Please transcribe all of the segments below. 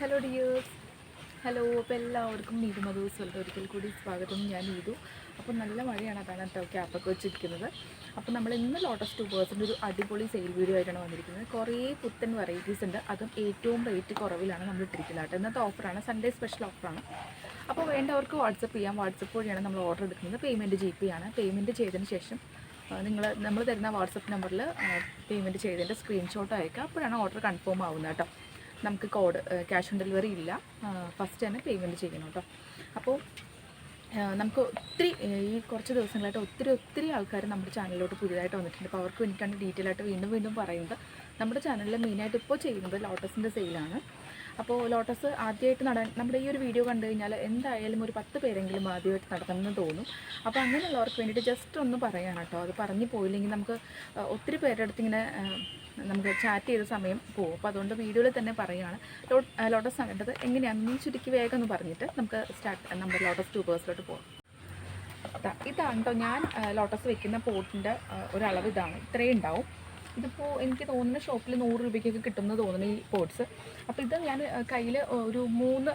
Hello dears hello അപ്പോൾ എല്ലാവർക്കും നീതു മധുസ് വലട്ട് ഒരിക്കൽ കൂടി സ്വാഗതം ഞാൻ നീതു. അപ്പോൾ നല്ല മഴയാണ് അതാണ് കേട്ടോ ക്യാപ്പൊക്കെ വെച്ചിരിക്കുന്നത്. അപ്പോൾ നമ്മൾ ഇന്ന് ലോട്ടസ് ടു പേഴ്സിന്റെ ഒരു അടിപൊളി സെയിൽ വീഡിയോ ആയിട്ടാണ് വന്നിരിക്കുന്നത്. കുറേ പുത്തൻ വെറൈറ്റീസ് ഉണ്ട്. അതും ഏറ്റവും റേറ്റ് കുറവിലാണ് നമ്മൾ ഇട്ടിരിക്കുന്നത്. കേട്ടോ. ഇന്നത്തെ ഓഫറാണ് സൺഡേ സ്പെഷ്യൽ ഓഫറാണ് അപ്പോൾ വേണ്ടവർക്ക് വാട്സപ്പ് ചെയ്യാം. വാട്സപ്പ് വഴിയാണ് നമ്മൾ ഓർഡർ എടുക്കുന്നത്. പേയ്മെന്റ് ജി പേ ആണ്. പേയ്മെന്റ് ചെയ്തതിന് ശേഷം നിങ്ങൾ നമ്മൾ തരുന്ന വാട്സപ്പ് നമ്പറിൽ പേയ്മെന്റ് ചെയ്തതിന്റെ സ്ക്രീൻഷോട്ട് അയക്കുക അപ്പോഴാണ് ഓർഡർ കൺഫേം ആവുന്നത് കേട്ടോ. നമുക്ക് കോഡ് ക്യാഷ് ഓൺ ഡെലിവറി ഇല്ല. ഫസ്റ്റ് തന്നെ പേയ്മെന്റ് ചെയ്യണം കേട്ടോ അപ്പോൾ നമുക്ക് ഒത്തിരി ഈ കുറച്ച് ദിവസങ്ങളായിട്ട് ഒത്തിരി ഒത്തിരി ആൾക്കാർ നമ്മുടെ ചാനലിലോട്ട് പുതിയതായിട്ട് വന്നിട്ടുണ്ട്. അപ്പോൾ അവർക്ക് വേണ്ടിയിട്ടാണ് ഡീറ്റെയിൽ ആയിട്ട് വീണ്ടും വീണ്ടും പറയുന്നത്. നമ്മുടെ ചാനലിൽ മെയിനായിട്ട് ഇപ്പോൾ ചെയ്യുന്നത് ലോട്ടസിന്റെ സെയിലാണ് അപ്പോൾ ലോട്ടസ് ആദ്യമായിട്ട് നടാൻ നമ്മുടെ ഈ ഒരു വീഡിയോ കണ്ടു കഴിഞ്ഞാൽ എന്തായാലും ഒരു പത്ത് പേരെങ്കിലും ആദ്യമായിട്ട് നടത്തണമെന്ന് തോന്നും. അപ്പോൾ അങ്ങനെയുള്ളവർക്ക് വേണ്ടിയിട്ട് ജസ്റ്റ് ഒന്ന് പറയാണ് കേട്ടോ. അത് പറഞ്ഞു പോയില്ലെങ്കിൽ നമുക്ക് ഒത്തിരി പേരുടെ അടുത്ത് ഇങ്ങനെ നമുക്ക് ചാറ്റ് ചെയ്ത സമയം പോകും. അപ്പോൾ അതുകൊണ്ട് വീഡിയോയിൽ തന്നെ പറയുകയാണ് ലോട്ടസ് നടേണ്ടത് എങ്ങനെയാണെന്ന് നീ ചുരുക്കി വേഗം ഒന്ന് പറഞ്ഞിട്ട് നമുക്ക് സ്റ്റാർട്ട് നമ്മുടെ ലോട്ടസ് ട്യൂബേഴ്സിലോട്ട് പോകാം ഇതാണ് കേട്ടോ ഞാൻ ലോട്ടസ് വെക്കുന്ന പോട്ടിന്റെ ഒരളവ് ഇതാണ്. ഇത്രയും ഉണ്ടാവും. ഇതിപ്പോൾ എനിക്ക് തോന്നുന്ന ഷോപ്പിൽ നൂറ് രൂപയ്ക്കൊക്കെ കിട്ടുന്ന തോന്നുന്നു ഈ പോട്ട്സ് അപ്പോൾ ഇത് ഞാൻ കയ്യിൽ ഒരു മൂന്ന്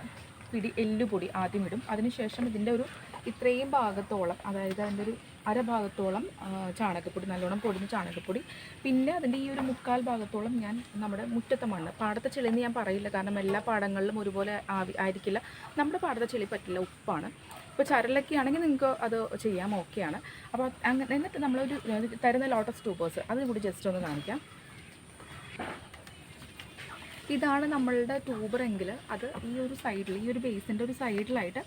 പിടി എല്ലുപൊടി ആദ്യം ഇടും. അതിനുശേഷം ഇതിന്റെ ഒരു ഇത്രയും ഭാഗത്തോളം അതായത് അതിന്റെ ഒരു അരഭാഗത്തോളം ചാണകപ്പൊടി നല്ലോണം പൊടിഞ്ഞ ചാണകപ്പൊടി. പിന്നെ അതിന്റെ ഈ ഒരു മുക്കാൽ ഭാഗത്തോളം ഞാൻ നമ്മുടെ മുറ്റത്തെ മണ്ണ് പാടത്തെ ചെളിന്ന് ഞാൻ പറയില്ല. കാരണം എല്ലാ പാടങ്ങളിലും ഒരുപോലെ ആയിരിക്കില്ല. നമ്മുടെ പാടത്തെ ചെളി പറ്റില്ല ഉപ്പാണ്. ഇപ്പോൾ ചരലൊക്കെ ആണെങ്കിൽ നിങ്ങൾക്ക് അത് ചെയ്യാം ഓക്കെയാണ് അപ്പോൾ അങ്ങനെ എന്നിട്ട് നമ്മളൊരു തരുന്ന ലോട്ടസ് ട്യൂബേഴ്സ് അത് കൂടി ജസ്റ്റ് ഒന്ന് കാണിക്കാം. ഇതാണ് നമ്മളുടെ ട്യൂബറെങ്കിൽ അത് ഈ ഒരു സൈഡിൽ ഈ ഒരു ബേസിന്റെ ഒരു സൈഡിലായിട്ട്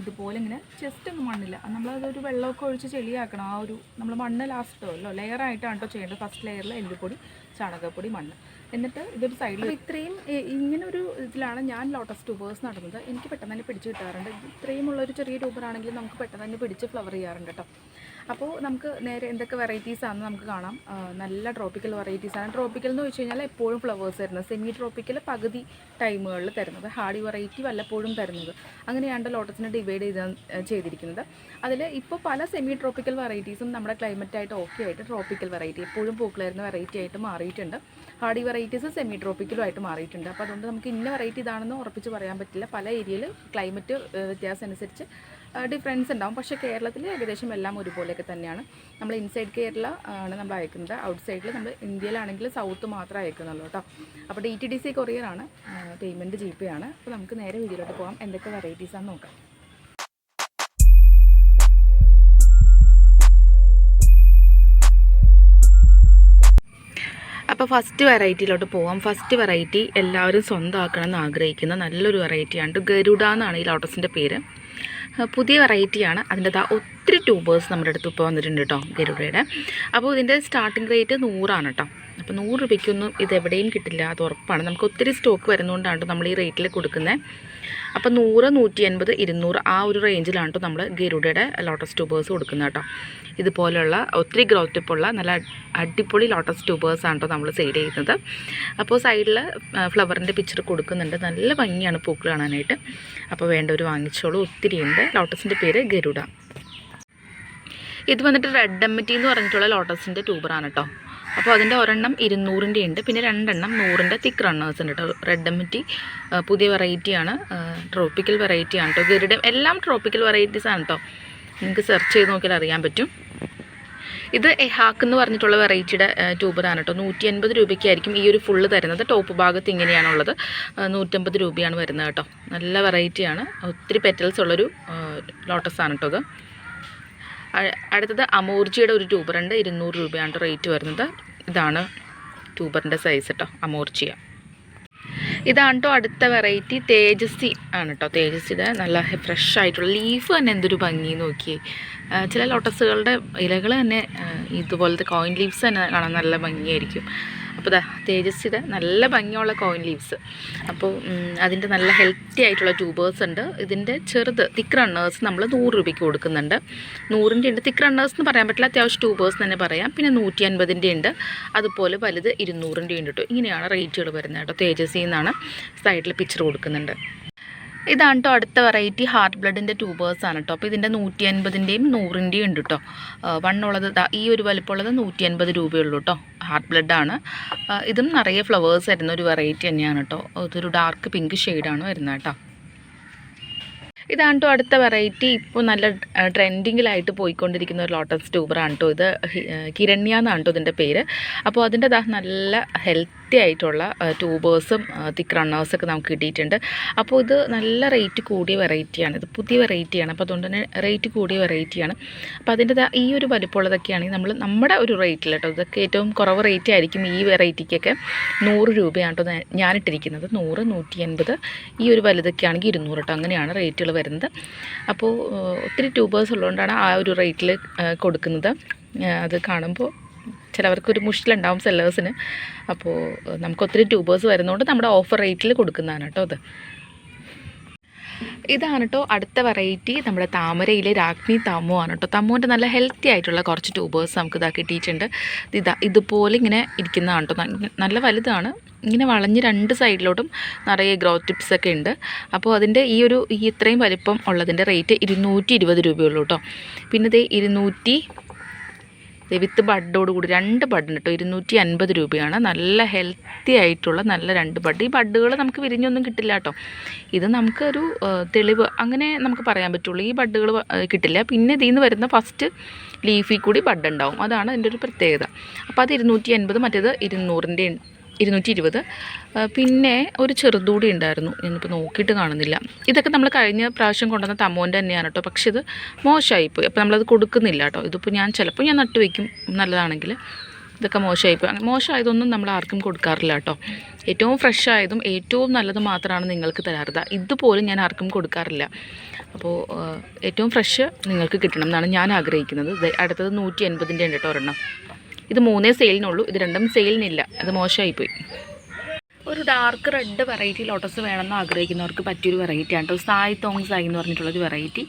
ഇതുപോലെ ഇങ്ങനെ ജസ്റ്റ് ഒന്ന് മണ്ണില്ല നമ്മളതൊരു വെള്ളമൊക്കെ ഒഴിച്ച് ചെളിയാക്കണം. ആ ഒരു നമ്മൾ മണ്ണ് ലാസ്റ്റ് ഇട്ടുമല്ലോ ലെയറായിട്ടാണ് കേട്ടോ ചെയ്യേണ്ടത്. ഫസ്റ്റ് ലെയറിൽ എല്ലുപൊടി ചാണകപ്പൊടി മണ്ണ്. എന്നിട്ട് ഇതൊരു സൈഡിൽ ഇത്രയും ഇങ്ങനെ ഒരു ഇതിലാണ് ഞാൻ ലോട്ടസ് ട്യൂബേഴ്സ് നടന്നത്. എനിക്ക് പെട്ടെന്ന് തന്നെ പിടിച്ച് കിട്ടാറുണ്ട്. ഇത്രയും ഉള്ളൊരു ചെറിയ ട്യൂബറാണെങ്കിൽ നമുക്ക് പെട്ടെന്ന് തന്നെ പിടിച്ച് ഫ്ലവർ ചെയ്യാറുണ്ട് കേട്ടോ അപ്പോൾ നമുക്ക് നേരെ എന്തൊക്കെ വെറൈറ്റീസ് ആണെന്ന് നമുക്ക് കാണാം. നല്ല ട്രോപ്പിക്കൽ വെറൈറ്റീസ് ആണ്. ട്രോപ്പിക്കൽ എന്ന് വെച്ച് കഴിഞ്ഞാൽ എപ്പോഴും ഫ്ലവേഴ്സ് തരുന്നത്. സെമി ട്രോപ്പിക്കൽ പകുതി ടൈമുകളിൽ തരുന്നത്. ഹാർഡി വെറൈറ്റി വല്ലപ്പോഴും തരുന്നത്. അങ്ങനെയാണ് ലോട്ടസിനെ ഡിവൈഡ് ചെയ്ത് ചെയ്തിരിക്കുന്നത്. അതിൽ ഇപ്പോൾ പല സെമി ട്രോപ്പിക്കൽ വെറൈറ്റീസും നമ്മുടെ ക്ലൈമറ്റായിട്ട് ഓക്കെ ആയിട്ട് ട്രോപ്പിക്കൽ വെറൈറ്റി എപ്പോഴും പൂക്കളായിരുന്ന വെറൈറ്റി ആയിട്ട് മാറിയിട്ടുണ്ട്. ഹാർഡി വെറൈറ്റീസ് സെമി ട്രോപ്പിക്കലും ആയിട്ട് മാറിയിട്ടുണ്ട്. അപ്പോൾ അതുകൊണ്ട് നമുക്ക് ഇന്ന വെറൈറ്റി ഇതാണെന്ന് ഉറപ്പിച്ച് പറയാൻ പറ്റില്ല. പല ഏരിയയിൽ ക്ലൈമറ്റ് വ്യത്യാസം അനുസരിച്ച് ഡിഫറൻസ് ഉണ്ടാവും. പക്ഷേ കേരളത്തിൽ ഏകദേശം എല്ലാം ഒരുപോലെയൊക്കെ തന്നെയാണ്. നമ്മൾ ഇൻസൈഡ് കേരള ആണ് നമ്മൾ അയക്കുന്നത്. ഔട്ട് സൈഡിൽ നമ്മൾ ഇന്ത്യയിലാണെങ്കിൽ സൗത്ത് മാത്രം അയക്കുന്നുള്ളൂ കേട്ടോ. അപ്പോൾ ഡി ടി ഡി സി കൊറിയറാണ് പേയ്മെന്റ് ജി പേ ആണ്. അപ്പോൾ നമുക്ക് നേരെ വീഡിയോയിലോട്ട് പോകാം എന്തൊക്കെ വെറൈറ്റീസാണെന്ന് നോക്കാം. അപ്പോൾ ഫസ്റ്റ് വെറൈറ്റിയിലോട്ട് പോവാം. ഫസ്റ്റ് വെറൈറ്റി എല്ലാവരും സ്വന്തമാക്കണം എന്ന് ആഗ്രഹിക്കുന്ന നല്ലൊരു വെറൈറ്റിയാണ് ഗരുഡ എന്നാണ് ഈ ലോട്ടസിന്റെ പേര്. പുതിയ വെറൈറ്റിയാണ്. അതിന്റെ ദാ ഒത്തിരി ട്യൂബേഴ്സ് നമ്മുടെ അടുത്ത് ഇപ്പോൾ വന്നിട്ടുണ്ട് കേട്ടോ ഗരുഡയുടെ. അപ്പോൾ ഇതിന്റെ സ്റ്റാർട്ടിംഗ് റേറ്റ് നൂറാണ് കേട്ടോ. അപ്പോൾ നൂറ് രൂപയ്ക്കൊന്നും ഇത് എവിടെയും കിട്ടില്ല അത് ഉറപ്പാണ്. നമുക്ക് ഒത്തിരി സ്റ്റോക്ക് വരുന്നതുകൊണ്ടാണ് നമ്മൾ ഈ റേറ്റിൽ കൊടുക്കുന്നത്. അപ്പോൾ നൂറ് നൂറ്റി അൻപത് ഇരുന്നൂറ് ആ ഒരു റേഞ്ചിലാണ് കേട്ടോ നമ്മൾ ഗരുഡയുടെ ലോട്ടസ് ട്യൂബേഴ്സ് കൊടുക്കുന്നത് കേട്ടോ ഇതുപോലെയുള്ള ഒത്തിരി ഗ്രോത്ത് ടിപ്പുള്ള നല്ല അടിപൊളി ലോട്ടസ് ട്യൂബേഴ്സ് ആണ് കേട്ടോ നമ്മൾ സെയിൽ ചെയ്യുന്നത്. അപ്പോൾ സൈഡിൽ ഫ്ലവറിന്റെ പിക്ചർ കൊടുക്കുന്നുണ്ട്. നല്ല ഭംഗിയാണ് പൂക്കൾ കാണാനായിട്ട്. അപ്പോൾ വേണ്ടവർ വാങ്ങിച്ചോളൂ. ഒത്തിരി ഉണ്ട്. ലോട്ടസിന്റെ പേര് ഗരുഡ. ഇത് വന്നിട്ട് റെഡ് എമ്മറ്റി എന്ന് പറഞ്ഞിട്ടുള്ള ലോട്ടസിന്റെ ട്യൂബറാണ് കേട്ടോ അപ്പോൾ അതിന്റെ ഒരെണ്ണം ഇരുന്നൂറിന്റെ ഉണ്ട്. പിന്നെ രണ്ടെണ്ണം നൂറിന്റെ തിക്ക് റണ്ണേഴ്സ് ഉണ്ട് കേട്ടോ. റെഡ് എമിറ്റി പുതിയ വെറൈറ്റിയാണ് ട്രോപ്പിക്കൽ വെറൈറ്റിയാണ് കേട്ടോ. ഗരുഡം എല്ലാം ട്രോപ്പിക്കൽ വെറൈറ്റീസ് ആണ് കേട്ടോ. നിങ്ങൾക്ക് സെർച്ച് ചെയ്ത് നോക്കിയാൽ അറിയാൻ പറ്റും. ഇത് എഹാക്ക് എന്ന് പറഞ്ഞിട്ടുള്ള വെറൈറ്റിയുടെ ട്യൂബറാണ് കേട്ടോ. നൂറ്റി അൻപത് രൂപയ്ക്കായിരിക്കും ഈ ഒരു ഫുള്ള് തരുന്നത്. ടോപ്പ് ഭാഗത്ത് ഇങ്ങനെയാണുള്ളത് നൂറ്റമ്പത് രൂപയാണ് വരുന്നത് കേട്ടോ. നല്ല വെറൈറ്റിയാണ് ഒത്തിരി പെറ്റൽസ് ഉള്ളൊരു ലോട്ടസ് ആണ് കേട്ടോ ഇത്. അടുത്തത് അമോർജിയുടെ ഒരു ട്യൂബറുണ്ട് ഇരുന്നൂറ് രൂപയാണ് റേറ്റ് വരുന്നത്. ഇതാണ് ട്യൂബറിന്റെ സൈസ് കേട്ടോ അമോർജിയ. ഇതാണ് കേട്ടോ അടുത്ത വെറൈറ്റി തേജസ്വി ആണ് കേട്ടോ തേജസ്വിയുടെ നല്ല ഫ്രഷ് ആയിട്ടുള്ള ലീഫ് തന്നെ എന്തൊരു ഭംഗി നോക്കിയേ. ചില ലോട്ടസുകളുടെ ഇലകൾ തന്നെ ഇതുപോലത്തെ കോയിൻ ലീവ്സ് തന്നെ കാണാൻ നല്ല ഭംഗിയായിരിക്കും. അപ്പോൾ ദാ തേജസ്സിയുടെ നല്ല ഭംഗിയുള്ള കോയിൻ ലീവ്സ് അപ്പോൾ അതിന്റെ നല്ല ഹെൽത്തി ആയിട്ടുള്ള ട്യൂബേഴ്സ് ഉണ്ട്. ഇതിന്റെ ചെറുത് തിക്ക് റണ്ണേഴ്സ് നമ്മൾ നൂറ് രൂപയ്ക്ക് കൊടുക്കുന്നുണ്ട്. നൂറിന്റെ ഉണ്ട്. തിക്ക് റണ്ണേഴ്സ് എന്ന് പറയാൻ പറ്റില്ല. അത്യാവശ്യം ട്യൂബേഴ്സ് തന്നെ പറയാം. പിന്നെ നൂറ്റി അൻപതിന്റെ ഉണ്ട്. അതുപോലെ വലുത് ഇരുന്നൂറിന്റെ ഉണ്ട് കേട്ടോ ഇങ്ങനെയാണ് റേറ്റുകൾ വരുന്നത് കേട്ടോ തേജസ്സിൽ നിന്നാണ് സൈഡിൽ പിക്ചർ കൊടുക്കുന്നുണ്ട്. ഇതാണ് കേട്ടോ അടുത്ത വെറൈറ്റി ഹാർട്ട് ബ്ലഡിന്റെ ട്യൂബേഴ്സാണ് കേട്ടോ അപ്പോൾ ഇതിന്റെ നൂറ്റി അൻപതിന്റെയും നൂറിന്റെയും ഉണ്ട് കേട്ടോ വണ്ണുള്ളത് ഈ ഒരു വലിപ്പമുള്ളത് നൂറ്റി അൻപത് രൂപയുള്ളൂ കേട്ടോ ഹാർട്ട് ബ്ലഡാണ് ഇതും നിറയെ ഫ്ലവേഴ്സ് വരുന്ന ഒരു വെറൈറ്റി തന്നെയാണ് കേട്ടോ ഇതൊരു ഡാർക്ക് പിങ്ക് ഷെയ്ഡാണ് വരുന്നത് കേട്ടോ. ഇതാണ് കേട്ടോ അടുത്ത വെറൈറ്റി ഇപ്പോൾ നല്ല ട്രെൻഡിങ്ങിലായിട്ട് പോയിക്കൊണ്ടിരിക്കുന്ന ഒരു ലോട്ടസ് ട്യൂബറാണ് കേട്ടോ ഇത്. കിരണ്യ എന്നാണ് കേട്ടോ ഇതിന്റെ പേര്. അപ്പോൾ അതിന്റെ നല്ല ഹെൽത്തി ആയിട്ടുള്ള ട്യൂബേഴ്സും തിക്ക് റണ്ണേഴ്സൊക്കെ നമുക്ക് കിട്ടിയിട്ടുണ്ട്. അപ്പോൾ ഇത് നല്ല റേറ്റ് കൂടിയ വെറൈറ്റിയാണ് ഇത് പുതിയ വെറൈറ്റിയാണ് അപ്പോൾ അതുകൊണ്ട് തന്നെ റേറ്റ് കൂടിയ വെറൈറ്റിയാണ് അപ്പോൾ അതിന്റെ ഈ ഒരു വലിപ്പമുള്ളതൊക്കെയാണെങ്കിൽ നമ്മൾ നമ്മുടെ ഒരു റേറ്റിൽ കേട്ടോ ഇതൊക്കെ ഏറ്റവും കുറവ് റേറ്റ് ആയിരിക്കും ഈ വെറൈറ്റിക്കൊക്കെ നൂറ് രൂപയാണ് കേട്ടോ ഞാനിട്ടിരിക്കുന്നത്. നൂറ് നൂറ്റി എൺപത് ഈ ഒരു വലുതൊക്കെ ആണെങ്കിൽ ഇരുന്നൂറ് കേട്ടോ അങ്ങനെയാണ് റേറ്റുകൾ വരുന്നത്. അപ്പോൾ ഒത്തിരി ട്യൂബേഴ്സ് ഉള്ളതുകൊണ്ടാണ് ആ ഒരു റേറ്റിൽ കൊടുക്കുന്നത്. അത് കാണുമ്പോൾ ചിലവർക്കൊരു മുഷ്ടിലുണ്ടാവും സെല്ലേഴ്സിന് അപ്പോൾ നമുക്കൊത്തിരി ട്യൂബേഴ്സ് വരുന്നതുകൊണ്ട് നമ്മുടെ ഓഫർ റേറ്റിൽ കൊടുക്കുന്നതാണ് കേട്ടോ അത്. ഇതാണ് കേട്ടോ അടുത്ത വെറൈറ്റി നമ്മുടെ താമരയിലെ രാഗ്നി തമ്മു ആണ് കേട്ടോ. തമ്മുവിന്റെ നല്ല ഹെൽത്തി ആയിട്ടുള്ള കുറച്ച് ട്യൂബേഴ്സ് നമുക്ക് ഇതാ കിട്ടിയിട്ടുണ്ട്. ഇതാ ഇതുപോലെ ഇങ്ങനെ ഇരിക്കുന്നതാണ് കേട്ടോ. നല്ല വലുതാണ്. ഇങ്ങനെ വളഞ്ഞ് രണ്ട് സൈഡിലോട്ടും നിറയെ ഗ്രോത്ത് ടിപ്സ് ഒക്കെ ഉണ്ട്. അപ്പോൾ അതിന്റെ ഈ ഒരു ഈ ഇത്രയും വലിപ്പം ഉള്ളതിന്റെ റേറ്റ് ഇരുന്നൂറ്റി ഇരുപത് രൂപയുള്ളൂ കേട്ടോ. പിന്നെ ഇത് ഇരുന്നൂറ്റി വിത്ത് ബഡോട് കൂടി രണ്ട് ബഡ് കേട്ടോ ഇരുന്നൂറ്റി അൻപത് രൂപയാണ്. നല്ല ഹെൽത്തി ആയിട്ടുള്ള നല്ല രണ്ട് ബഡ്. ഈ ബഡുകൾ നമുക്ക് വിരിഞ്ഞൊന്നും കിട്ടില്ല കേട്ടോ. ഇത് നമുക്കൊരു തെളിവ് അങ്ങനെ നമുക്ക് പറയാൻ പറ്റുള്ളൂ. ഈ ബഡുകൾ കിട്ടില്ല. പിന്നെ ഇതിൽ നിന്ന് വരുന്ന ഫസ്റ്റ് ലീഫിൽ കൂടി ബഡ് ഉണ്ടാവും അതാണ് അതിന്റെ ഒരു പ്രത്യേകത. അപ്പോൾ അത് ഇരുന്നൂറ്റി അൻപത് മറ്റേത് ഇരുന്നൂറിന്റെ ഇരുന്നൂറ്റി ഇരുപത് പിന്നെ ഒരു ചെറുതൂടി ഉണ്ടായിരുന്നു. ഞാനിപ്പോൾ നോക്കിയിട്ട് കാണുന്നില്ല. ഇതൊക്കെ നമ്മൾ കഴിഞ്ഞ പ്രാവശ്യം കൊണ്ടുവന്ന തമോന്റെ തന്നെയാണ് കേട്ടോ പക്ഷേ ഇത് മോശമായിപ്പോയി. അപ്പോൾ നമ്മളത് കൊടുക്കുന്നില്ല കേട്ടോ ഇതിപ്പോൾ ഞാൻ ചിലപ്പോൾ ഞാൻ നട്ടു വയ്ക്കും നല്ലതാണെങ്കിൽ. ഇതൊക്കെ മോശമായിപ്പോയി. അങ്ങനെ മോശമായതൊന്നും നമ്മൾ ആർക്കും കൊടുക്കാറില്ല കേട്ടോ ഏറ്റവും ഫ്രഷ് ആയതും ഏറ്റവും നല്ലത് മാത്രമാണ് നിങ്ങൾക്ക് തരാറുത് ഇതുപോലും ഞാൻ ആർക്കും കൊടുക്കാറില്ല. അപ്പോൾ ഏറ്റവും ഫ്രഷ് നിങ്ങൾക്ക് കിട്ടണം എന്നാണ് ഞാൻ ആഗ്രഹിക്കുന്നത്. അടുത്തത് നൂറ്റി എൺപതിന്റെ ഉണ്ട് കേട്ടോ ഒരെണ്ണം. ഇത് മൂന്നേ സെയിലിനുള്ളൂ ഇത് രണ്ടും സെയിലിനില്ല അത് മോശമായിപ്പോയി. ഒരു ഡാർക്ക് റെഡ് വെറൈറ്റി ലോട്ടസ് വേണമെന്ന് ആഗ്രഹിക്കുന്നവർക്ക് പറ്റിയൊരു വെറൈറ്റി ആണ് കേട്ടോ. സായ് തോങ് സായി എന്ന് പറഞ്ഞിട്ടുള്ളൊരു വെറൈറ്റി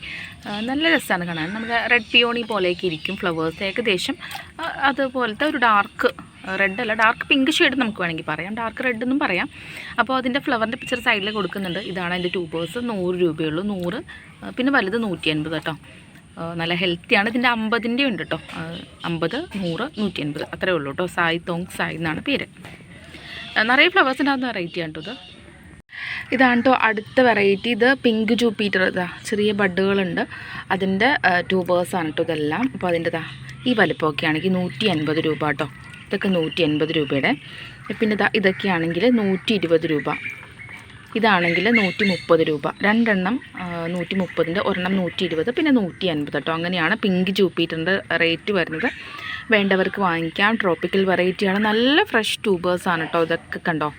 നല്ല രസമാണ് കാണാൻ. നമ്മുടെ റെഡ് പിയോണി പോലെയൊക്കെ ഇരിക്കും ഫ്ലവേഴ്സ് ഏകദേശം അതുപോലത്തെ ഒരു ഡാർക്ക് റെഡ് അല്ല ഡാർക്ക് പിങ്ക് ഷെയ്ഡ് നമുക്ക് വേണമെങ്കിൽ പറയാം. ഡാർക്ക് റെഡ് എന്നും പറയാം. അപ്പോൾ അതിന്റെ ഫ്ലവറിന്റെ പിക്ചർ സൈഡിൽ കൊടുക്കുന്നുണ്ട്. ഇതാണ് അതിന്റെ ട്യൂബേഴ്സ് നൂറ് രൂപയുള്ളൂ നൂറ് പിന്നെ വലുത് നൂറ്റി അൻപത് കേട്ടോ. നല്ല ഹെൽത്തിയാണ് ഇതിന്റെ അമ്പതിന്റെ ഉണ്ട് കേട്ടോ അമ്പത് നൂറ് നൂറ്റി അൻപത് അത്രേ ഉള്ളൂ കേട്ടോ സായി തോങ് സായ് എന്നാണ് പേര്. നിറയെ ഫ്ലവേഴ്സിന്റെ അകത്ത് വെറൈറ്റി ആണ് കേട്ടോ ഇത്. ഇതാണ് കേട്ടോ അടുത്ത വെറൈറ്റി ഇത് പിങ്ക് ജൂപ്പീറ്റർ ഇതാ. ചെറിയ ബഡുകളുണ്ട് അതിന്റെ ആണ് കേട്ടോ ഇതെല്ലാം. അപ്പോൾ അതിന്റെ ഇതാ ഈ വലിപ്പമൊക്കെ ആണെങ്കിൽ നൂറ്റി അൻപത് രൂപ കേട്ടോ ഇതൊക്കെ നൂറ്റി അൻപത് രൂപയുടെ. പിന്നെ ഇതാ ഇതൊക്കെയാണെങ്കിൽ നൂറ്റി ഇരുപത് രൂപ. ഇതാണെങ്കിൽ നൂറ്റി മുപ്പത് രൂപ. രണ്ടെണ്ണം നൂറ്റി മുപ്പതിന്റെ ഒരെണ്ണം നൂറ്റി ഇരുപത് പിന്നെ നൂറ്റി അൻപത് കേട്ടോ. അങ്ങനെയാണ് പിങ്ക് ജൂപ്പിറ്ററിന്റെ റേറ്റ് വരുന്നത്. വേണ്ടവർക്ക് വാങ്ങിക്കാം. ട്രോപ്പിക്കൽ വെറൈറ്റിയാണ്. നല്ല ഫ്രഷ് ട്യൂബേഴ്സാണ് കേട്ടോ ഇതൊക്കെ കണ്ടോ?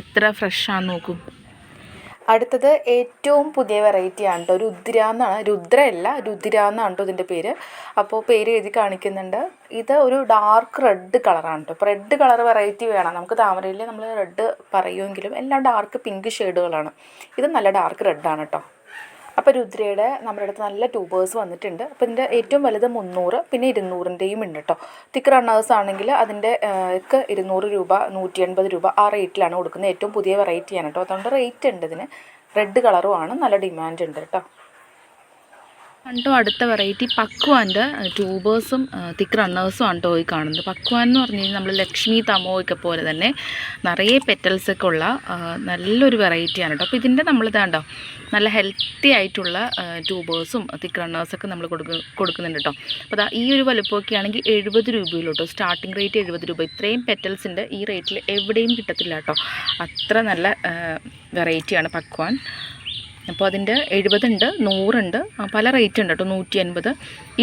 എത്ര ഫ്രഷാണെന്ന് നോക്കൂ. അടുത്തത് ഏറ്റവും പുതിയ വെറൈറ്റി ആണ് കേട്ടോ രുദ്ര എന്നാണ്. രുദ്രയല്ല രുദ്ര എന്നാണ് കേട്ടോ ഇതിന്റെ പേര്. അപ്പോൾ പേര് എഴുതി കാണിക്കുന്നുണ്ട്. ഇത് ഒരു ഡാർക്ക് റെഡ് കളറാണ് കേട്ടോ ഇപ്പോൾ റെഡ് കളർ വെറൈറ്റി വേണം. നമുക്ക് താമരയിൽ നമ്മൾ റെഡ് പറയുമെങ്കിലും എല്ലാം ഡാർക്ക് പിങ്ക് ഷെയ്ഡുകളാണ് ഇത് നല്ല ഡാർക്ക് റെഡ് ആണ് കേട്ടോ അപ്പോൾ രുദ്രയുടെ നമ്മുടെ അടുത്ത് നല്ല ട്യൂബേഴ്സ് വന്നിട്ടുണ്ട്. അപ്പോൾ ഇതിന്റെ ഏറ്റവും വലുത് മുന്നൂറ് പിന്നെ ഇരുന്നൂറിന്റെയും ഉണ്ട് കേട്ടോ തിക്ക് റണ്ണേഴ്സ് ആണെങ്കിൽ അതിന്റെ ഒക്കെ ഇരുന്നൂറ് രൂപ നൂറ്റി എൺപത് രൂപ ആ റേറ്റിലാണ് കൊടുക്കുന്നത്. ഏറ്റവും പുതിയ വെറൈറ്റിയാണ് കേട്ടോ അതുകൊണ്ട് റേറ്റ് ഉണ്ട് ഇതിന്. റെഡ് കളറുമാണ് നല്ല ഡിമാൻഡ് ഉണ്ട് കേട്ടോ കണ്ടോ അടുത്ത വെറൈറ്റി പക്വാന്റെ ട്യൂബേഴ്സും തിക്ക് റണ്ണേഴ്സും ആണ് ഈ കാണുന്നത്. പക്വാൻ എന്ന് പറഞ്ഞു കഴിഞ്ഞാൽ നമ്മൾ ലക്ഷ്മി തമോയൊക്കെ പോലെ തന്നെ നിറയെ പെറ്റൽസൊക്കെ ഉള്ള നല്ലൊരു വെറൈറ്റിയാണ് കേട്ടോ അപ്പോൾ ഇതിന്റെ നമ്മൾ ഇതാണ്ടോ നല്ല ഹെൽത്തി ആയിട്ടുള്ള ട്യൂബേഴ്സും തിക്ക് റണ്ണേഴ്സൊക്കെ നമ്മൾ കൊടുക്ക കൊടുക്കുന്നുണ്ട് കേട്ടോ അപ്പോൾ അതാ ഈ ഒരു വലുപ്പമൊക്കെ ആണെങ്കിൽ എഴുപത് രൂപയിൽ കേട്ടോ സ്റ്റാർട്ടിംഗ് റേറ്റ് എഴുപത് രൂപ. ഇത്രയും പെറ്റൽസിന്റെ ഈ റേറ്റിൽ എവിടെയും കിട്ടത്തില്ല കേട്ടോ അത്ര നല്ല വെറൈറ്റിയാണ് പക്വാൻ. അപ്പോൾ അതിന്റെ എഴുപതുണ്ട് നൂറുണ്ട് പല റേറ്റ് ഉണ്ട് കേട്ടോ നൂറ്റി അൻപത്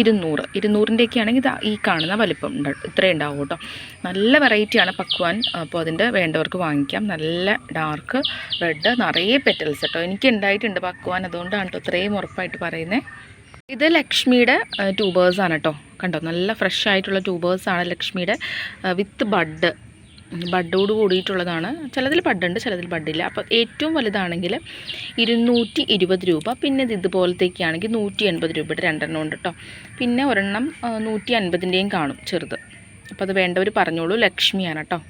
ഇരുന്നൂറ്. ഇരുന്നൂറിന്റെയൊക്കെ ആണെങ്കിൽ ഇതാ ഈ കാണുന്ന വലിപ്പം ഉണ്ട് ഇത്രയും ഉണ്ടാവും കേട്ടോ. നല്ല വെറൈറ്റിയാണ് പക്വാൻ. അപ്പോൾ അതിന്റെ വേണ്ടവർക്ക് വാങ്ങിക്കാം. നല്ല ഡാർക്ക് റെഡ് നിറയെ പെറ്റൽസ് കേട്ടോ. എനിക്ക് ഉണ്ടായിട്ടുണ്ട് പക്വാൻ അതുകൊണ്ടാണ് കേട്ടോ ഇത്രയും ഉറപ്പായിട്ട് പറയുന്നത് ഇത് ലക്ഷ്മിയുടെ ട്യൂബേഴ്സാണ് കേട്ടോ. കണ്ടോ? നല്ല ഫ്രഷ് ആയിട്ടുള്ള ട്യൂബേഴ്സാണ് ലക്ഷ്മിയുടെ വിത്ത് ബഡ് ബഡോട് കൂടിയിട്ടുള്ളതാണ്. ചിലതിൽ ബഡുണ്ട് ചിലതിൽ ബഡില്ല. അപ്പോൾ ഏറ്റവും വലുതാണെങ്കിൽ ഇരുന്നൂറ്റി ഇരുപത് രൂപ പിന്നെ ഇത് ഇതുപോലത്തേക്കാണെങ്കിൽ നൂറ്റി എൺപത് രൂപയുടെ രണ്ടെണ്ണം ഉണ്ട് കേട്ടോ പിന്നെ ഒരെണ്ണം നൂറ്റി അൻപതിന്റെയും കാണും ചെറുത്. അപ്പോൾ അത് വേണ്ടവർ പറഞ്ഞോളൂ. ലക്ഷ്മിയാണ് കേട്ടോ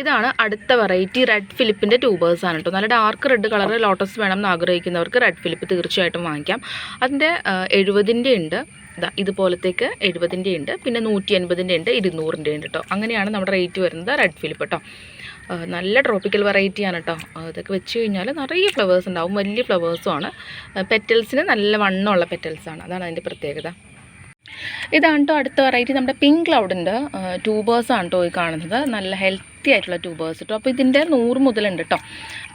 ഇതാണ് അടുത്ത വെറൈറ്റി റെഡ് ഫിലിപ്പിന്റെ ട്യൂബേഴ്സ് ആണ് കേട്ടോ നല്ല ഡാർക്ക് റെഡ് കളർ ലോട്ടസ് വേണം എന്ന് ആഗ്രഹിക്കുന്നവർക്ക് റെഡ് ഫിലിപ്പ് തീർച്ചയായിട്ടും വാങ്ങിക്കാം. അതിന്റെ എഴുപതിന്റെ ഉണ്ട്. ഇതാ ഇതുപോലത്തേക്ക് എഴുപതിന്റെ ഉണ്ട് പിന്നെ നൂറ്റി എൺപതിന്റെ ഉണ്ട് ഇരുന്നൂറിന്റെ ഉണ്ട് കേട്ടോ അങ്ങനെയാണ് നമ്മുടെ റേറ്റ് വരുന്നത് റെഡ് ഫിലിപ്പ് കേട്ടോ നല്ല ട്രോപ്പിക്കൽ വെറൈറ്റിയാണ് കേട്ടോ അതൊക്കെ വെച്ച് കഴിഞ്ഞാൽ നിറയെ ഫ്ലവേഴ്സ് ഉണ്ടാവും വലിയ ഫ്ലവേഴ്സും ആണ്. പെറ്റൽസിന് നല്ല വണ്ണമുള്ള പെറ്റൽസാണ് അതാണ് അതിന്റെ പ്രത്യേകത. ഇതാണ് കേട്ടോ അടുത്ത വെറൈറ്റി നമ്മുടെ പിങ്ക് ക്ലൗഡിന്റെ ട്യൂബേഴ്സാണ് കേട്ടോ ഈ കാണുന്നത്. നല്ല ഹെൽത്തി ആയിട്ടുള്ള ട്യൂബേഴ്സ് കേട്ടോ അപ്പോൾ ഇതിന്റെ നൂറ് മുതലുണ്ട് കേട്ടോ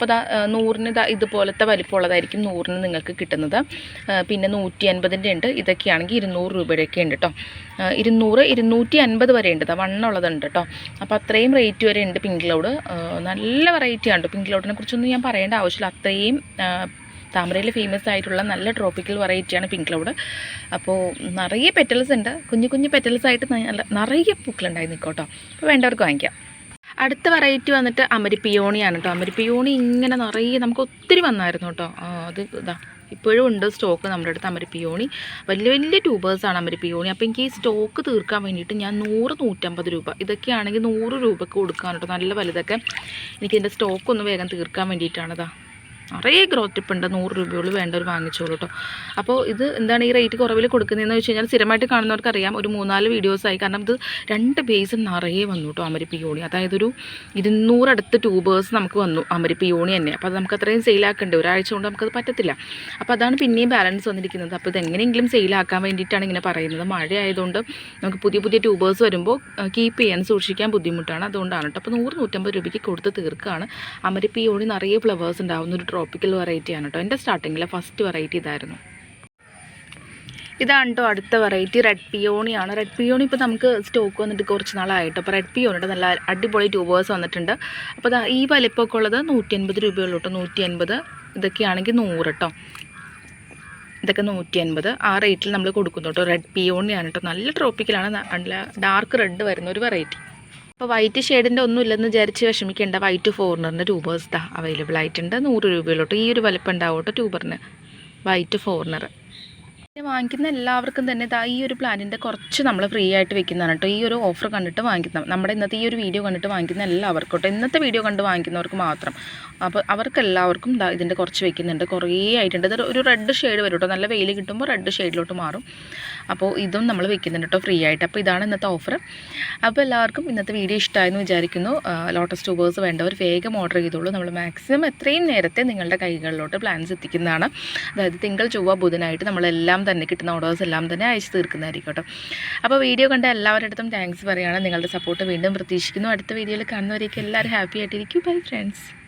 അപ്പോൾ ദാ നൂറിന് ഇതാ ഇതുപോലത്തെ വലിപ്പമുള്ളതായിരിക്കും നൂറിന് നിങ്ങൾക്ക് കിട്ടുന്നത്. പിന്നെ നൂറ്റി അൻപതിന്റെ ഉണ്ട്. ഇതൊക്കെയാണെങ്കിൽ ഇരുന്നൂറ് രൂപയുടെയൊക്കെ ഉണ്ട് കേട്ടോ ഇരുന്നൂറ് ഇരുന്നൂറ്റി അൻപത് വരെ ഉണ്ട് വണ്ണുള്ളതുണ്ട് കേട്ടോ അപ്പോൾ അത്രയും റേറ്റ് വരെ ഉണ്ട് പിങ്ക് ക്ലൗഡ്. നല്ല വെറൈറ്റിയാണ് കേട്ടോ പിങ്ക് ക്ലൗഡിനെ കുറിച്ചൊന്നും ഞാൻ പറയേണ്ട ആവശ്യമില്ല. അത്രയും താമരയിൽ ഫേമസ് ആയിട്ടുള്ള നല്ല ട്രോപ്പിക്കൽ വെറൈറ്റിയാണ് പിങ്ക് ക്ലൗഡ്. അപ്പോൾ നിറയെ പെറ്റൽസ് ഉണ്ട്. കുഞ്ഞു കുഞ്ഞു പെറ്റൽസ് ആയിട്ട് നല്ല നിറയെ പൂക്കളുണ്ടായി നിൽക്കോട്ടോ അപ്പോൾ വേണ്ടവർക്ക് വാങ്ങിക്കാം. അടുത്ത വെറൈറ്റി വന്നിട്ട് അമരിപ്പിയോണിയാണ് കേട്ടോ അമരിപ്പിയോണി ഇങ്ങനെ നിറയെ നമുക്ക് ഒത്തിരി വന്നായിരുന്നു കേട്ടോ അത് ഇതാ ഇപ്പോഴും ഉണ്ട് സ്റ്റോക്ക് നമ്മുടെ അടുത്ത് അമരിപ്പിയോണി. വലിയ വലിയ ട്യൂബേഴ്സാണ് അമരിപ്പിയോണി. അപ്പോൾ എനിക്ക് ഈ സ്റ്റോക്ക് തീർക്കാൻ വേണ്ടിയിട്ട് ഞാൻ നൂറ് നൂറ്റമ്പത് രൂപ ഇതൊക്കെയാണെങ്കിൽ നൂറ് രൂപയ്ക്ക് കൊടുക്കാൻ കേട്ടോ നല്ല വലുതൊക്കെ. എനിക്കിതിന്റെ സ്റ്റോക്ക് ഒന്ന് വേഗം തീർക്കാൻ വേണ്ടിയിട്ടാണ് ഇതാ നിറയെ ഗ്രോത്ത് ടിപ്പ് ഉണ്ട്. നൂറ് രൂപയോളം വേണ്ടവർ വാങ്ങിച്ചോളൂ കേട്ടോ അപ്പോൾ ഇത് എന്താണ് ഈ റേറ്റ് കുറവിൽ കൊടുക്കുന്നതെന്ന് വെച്ച് കഴിഞ്ഞാൽ സ്ഥിരമായിട്ട് കാണുന്നവർക്ക് അറിയാം ഒരു മൂന്നാൽ വീഡിയോസായി കാരണം ഇത് രണ്ട് ബേസ് നിറയെ വന്നു കേട്ടോ അമരിപ്പിയോണി അതായത് ഒരു ഇരുന്നൂറടുത്ത് ട്യൂബേഴ്സ് നമുക്ക് വന്നു അമരിപ്പിയോണി തന്നെ. അപ്പോൾ അത് നമുക്ക് അത്രയും സെയിലാക്കേണ്ടി ഒരാഴ്ച കൊണ്ട് നമുക്കത് പറ്റത്തില്ല. അപ്പോൾ അതാണ് പിന്നെയും ബാലൻസ് വന്നിരിക്കുന്നത്. അപ്പോൾ ഇത് എങ്ങനെയെങ്കിലും സെയിലാക്കാൻ വേണ്ടിയിട്ടാണ് ഇങ്ങനെ പറയുന്നത്. മഴ ആയതുകൊണ്ട് നമുക്ക് പുതിയ പുതിയ ട്യൂബേഴ്സ് വരുമ്പോൾ കീപ്പ് ചെയ്യാൻ സൂക്ഷിക്കാൻ ബുദ്ധിമുട്ടാണ്. അതുകൊണ്ടാണ് കേട്ടോ അപ്പോൾ നൂറ് നൂറ്റമ്പത് രൂപയ്ക്ക് കൊടുത്ത് തീർക്കുകയാണ് അമരിപ്പിയോണി നിറയെ ഫ്ലവേഴ്സ് ഉണ്ടാവുന്ന ഒരു ട്രോപ്പിക്കൽ വെറൈറ്റിയാണ് കേട്ടോ. എന്റെ സ്റ്റാർട്ടിങ്ങിലെ ഫസ്റ്റ് വെറൈറ്റി ഇതായിരുന്നു. ഇതാണ് കേട്ടോ അടുത്ത വെറൈറ്റി റെഡ് പിയോണിയാണ് റെഡ് പിയോണി ഇപ്പോൾ നമുക്ക് സ്റ്റോക്ക് വന്നിട്ട് കുറച്ച് നാളായിട്ട്. അപ്പോൾ റെഡ് പിയോണിയുടെ നല്ല അടിപൊളി ട്യൂബേഴ്സ് വന്നിട്ടുണ്ട്. അപ്പോൾ ഈ വലിപ്പമൊക്കെ ഉള്ളത് നൂറ്റി അൻപത് രൂപയുള്ളൂ കേട്ടോ. നൂറ്റി അൻപത് ഇതൊക്കെയാണെങ്കിൽ നൂറ് കേട്ടോ. ഇതൊക്കെ നൂറ്റി അൻപത് ആ റേറ്റിൽ നമ്മൾ കൊടുക്കുന്നു കേട്ടോ. റെഡ് പിയോണിയാണ് കേട്ടോ. നല്ല ട്രോപ്പിക്കലാണ് നല്ല ഡാർക്ക് റെഡ് വരുന്ന ഒരു വെറൈറ്റി അപ്പോൾ വൈറ്റ് ഷെയ്ഡിന്റെ ഒന്നും ഇല്ലെന്ന് വിചാരിച്ച് വിഷമിക്കേണ്ട വൈറ്റ് ഫോറിനറിന്റെ ട്യൂബേഴ്സ് ഇതാ അവൈലബിൾ ആയിട്ടുണ്ട്. നൂറ് രൂപയിലോട്ട് ഈ ഒരു വലിപ്പം ഉണ്ടാവും ട്യൂബറിന് വൈറ്റ് ഫോറിനർ വാങ്ങിക്കുന്ന എല്ലാവർക്കും തന്നെ ഇതാ ഈ ഒരു പ്ലാനിന്റെ കുറച്ച് നമ്മൾ ഫ്രീ ആയിട്ട് വെക്കുന്നതാണ് കേട്ടോ ഈ ഒരു ഓഫർ കണ്ടിട്ട് വാങ്ങിക്കുന്ന നമ്മുടെ ഇന്നത്തെ ഈ ഒരു വീഡിയോ കണ്ടിട്ട് വാങ്ങിക്കുന്ന എല്ലാവർക്കും കേട്ടോ ഇന്നത്തെ വീഡിയോ കണ്ട് വാങ്ങിക്കുന്നവർക്ക് മാത്രം. അപ്പോൾ അവർക്ക് എല്ലാവർക്കും ദാ ഇതിന്റെ കുറച്ച് വെക്കുന്നുണ്ട്. കുറേ ആയിട്ടുണ്ട്. ഇത് ഒരു റെഡ് ഷെയ്ഡ് വരും കേട്ടോ നല്ല വെയിൽ കിട്ടുമ്പോൾ റെഡ് ഷെയ്ഡിലോട്ട് മാറും. അപ്പോൾ ഇതും നമ്മൾ വെക്കുന്നുണ്ട് കേട്ടോ ഫ്രീ ആയിട്ട്. അപ്പോൾ ഇതാണ് ഇന്നത്തെ ഓഫർ അപ്പോൾ എല്ലാവർക്കും ഇന്നത്തെ വീഡിയോ ഇഷ്ടമായെന്ന് വിചാരിക്കുന്നു. ലോട്ടസ് ട്യൂബേഴ്സ് വേണ്ടവർ വേഗം ഓർഡർ ചെയ്തോളൂ. നമ്മൾ മാക്സിമം എത്രയും നേരത്തെ നിങ്ങളുടെ കൈകളിലോട്ട് പ്ലാൻസ് എത്തിക്കുന്നതാണ്. അതായത് തിങ്കൾ ചൊവ്വ ബുധനായിട്ട് നമ്മളെല്ലാം തന്നെ കിട്ടുന്ന ഓർഡേഴ്സ് എല്ലാം തന്നെ അയച്ചു തീർക്കുന്നതായിരിക്കും കേട്ടോ. അപ്പോൾ വീഡിയോ കണ്ട എല്ലാവരുടെ അടുത്തും താങ്ക്സ് പറയുകയാണ്. നിങ്ങളുടെ സപ്പോർട്ട് വീണ്ടും പ്രതീക്ഷിക്കുന്നു. അടുത്ത വീഡിയോയിൽ കാണുന്നവരേക്ക് എല്ലാവരും ഹാപ്പി ആയിട്ടിരിക്കും. Bye friends